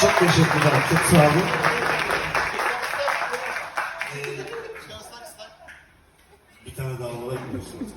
Çok teşekkürler. Çok sağ olun. Bir tane daha olarak biliyorsunuz.